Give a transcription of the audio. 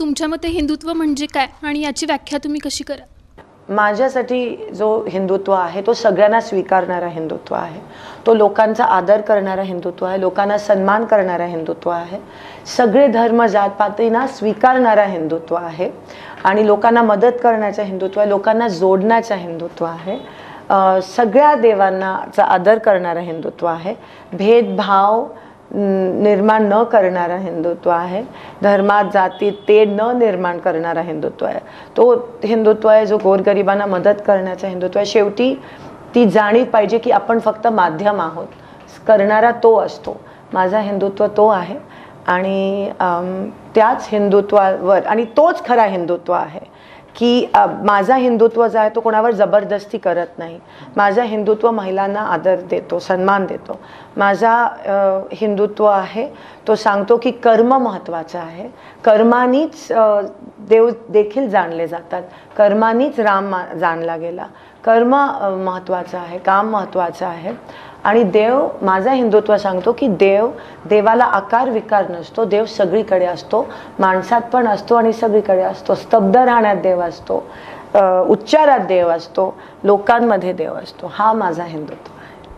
तुमच्या मते हिंदुत्व म्हणजे काय? आणि याची व्याख्या तुम्ही कशी करा? माझ्यासाठी जो हिंदुत्व आहे तो सगळ्यांना स्वीकारणारा हिंदुत्व आहे. तो लोकांचा आदर करणारा हिंदुत्व आहे लोकांना सन्मान करणारा हिंदुत्व आहे. सगळे धर्म जातपातींना स्वीकारणारा हिंदुत्व आहे. आणि लोकांना मदत करण्याचा हिंदुत्व आहे लोकांना जोडण्याचा हिंदुत्व आहे. सगळ्या देवांनाचा आदर करणारा हिंदुत्व आहे. भेदभाव निर्माण न करणारा हिंदुत्व आहे. धर्मात जातीत ते न निर्माण करणारा हिंदुत्व आहे. तो हिंदुत्व आहे जो गोरगरिबांना मदत करण्याचा हिंदुत्व आहे. शेवटी ती जाणीव पाहिजे की आपण फक्त माध्यम आहोत. करणारा तो असतो. माझा हिंदुत्व तो आहे. आणि त्याच हिंदुत्वावर आणि तोच खरा हिंदुत्व आहे. की माझा हिंदुत्व जो आहे तो कोणावर जबरदस्ती करत नाही. माझा हिंदुत्व महिलांना आदर देतो सन्मान देतो. माझा हिंदुत्व आहे तो सांगतो की कर्म महत्त्वाचं आहे. कर्मानीच देव देखील जाणले जातात. कर्मानीच राम मा- जाणला गेला. कर्म महत्त्वाचं आहे काम महत्त्वाचं आहे. आणि देव माझा हिंदुत्व सांगतो की देव देवाला आकार विकार नसतो देव सगळीकडे असतो माणसात पण असतो आणि सगळीकडे असतो. स्तब्ध राहण्यात देव असतो उच्चारात देव असतो लोकांमध्ये देव असतो. हा माझा हिंदुत्व.